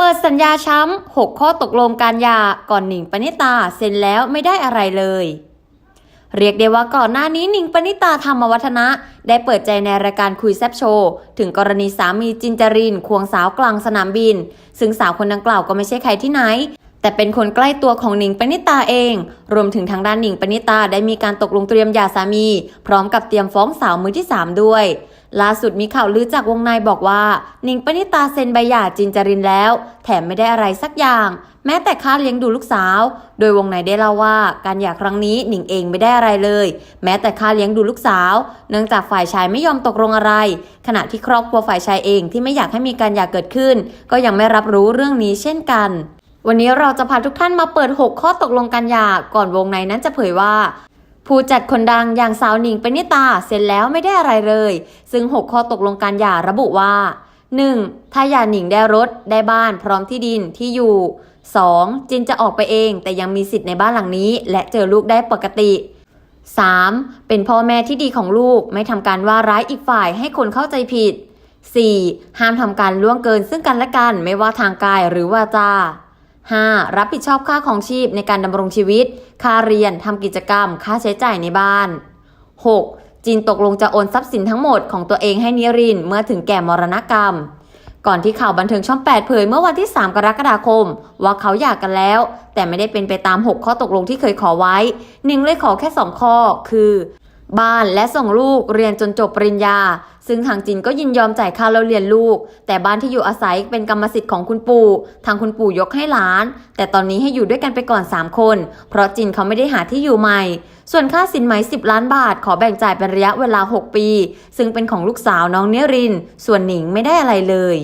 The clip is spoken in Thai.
เปิดสัญญาช้ำ 6 ข้อตกลงการหย่าก่อนหนิงปณิตาเซ็นแล้วไม่ได้อะไรเลย เรียกได้ว่าก่อนหน้านี้หนิงปณิตาธรรมวัฒนะ ได้เปิดใจในรายการคุยแซบโชว์ ถึงกรณีสามีจินจริน ควงสาวกลางสนามบิน ซึ่งสาวคนดังกล่าวก็ไม่ใช่ใครที่ไหน แต่เป็นคนใกล้ตัวของหนิงปณิตาเอง รวมถึงทางด้านหนิงปณิตาได้มีการตกลงเตรียมหย่าสามี พร้อมกับเตรียมฟ้องสาวมือที่ 3 ด้วย ล่าสุดมีข่าวลือจากวงในบอกว่าหนิงปณิตาเซ็นใบหย่าจินจรินแล้ว แถมไม่ได้อะไรสักอย่าง แม้แต่ค่าเลี้ยงดูลูกสาว โดยวงในได้เล่าว่าการหย่าครั้งนี้หนิงเองไม่ได้อะไรเลย แม้แต่ค่าเลี้ยงดูลูกสาว เนื่องจากฝ่ายชายไม่ยอมตกลงอะไร ขณะที่ครอบครัวฝ่ายชายเองที่ไม่อยากให้มีการหย่าเกิดขึ้น ก็ยังไม่รับรู้เรื่องนี้เช่นกันวันนี้เราจะพาทุกท่านมาเปิด 6 ข้อตกลงการหย่าก่อนวงในนั้นจะเผยว่า ผู้จัดคนดังอย่างสาวหนิงปณิตาเซ็นแล้วไม่ได้อะไรเลย ซึ่ง 6 ข้อตกลงการหย่าระบุว่า 1. ถ้าหย่าหนิงได้รถได้บ้านพร้อมที่ดินที่อยู่ 2. จินจะออกไปเองแต่ยังมีสิทธิ์ในบ้านหลังนี้ และเจอลูกได้ปกติ 3. เป็นพ่อแม่ที่ดีของลูกไม่ทำการว่าร้ายอีกฝ่ายให้คนเข้าใจผิด 4. ห้ามทำการล่วงเกินซึ่งกันและกันไม่ว่าทางกายหรือวาจา 5. รับผิดชอบค่าของชีพในการดำรงชีวิต ค่าเรียนทำกิจกรรม ค่าใช้จ่ายในบ้าน 6. จินตกลงจะโอนทรัพย์สินทั้งหมดของตัวเองให้นิรินเมื่อถึงแก่มรณกรรม ก่อนที่ข่าวบันเทิงช่อง 8 เผยเมื่อวันที่ 3 กรกฎาคม ว่าเขาหย่ากกันแล้ว แต่ไม่ได้เป็นไปตาม 6 ข้อตกลงที่เคยขอไว้หนิงเลยขอแค่ 2 ข้อ คือ บ้านและส่งลูกเรียนจนจบปริญญา ซึ่งทางจินก็ยินยอมจ่ายค่าเล่าเรียนลูก แต่บ้านที่อยู่อาศัยเป็นกรรมสิทธิ์ของคุณปู่ ทางคุณปู่ยกให้หลาน แต่ตอนนี้ให้อยู่ด้วยกันไปก่อน 3 คน เพราะจินเขาไม่ได้หาที่อยู่ใหม่ ส่วนค่าสินไหม 10 ล้านบาท ขอแบ่งจ่ายเป็นระยะเวลา 6 ปี ซึ่งเป็นของลูกสาวน้องเนริน ส่วนหนิงไม่ได้อะไรเลย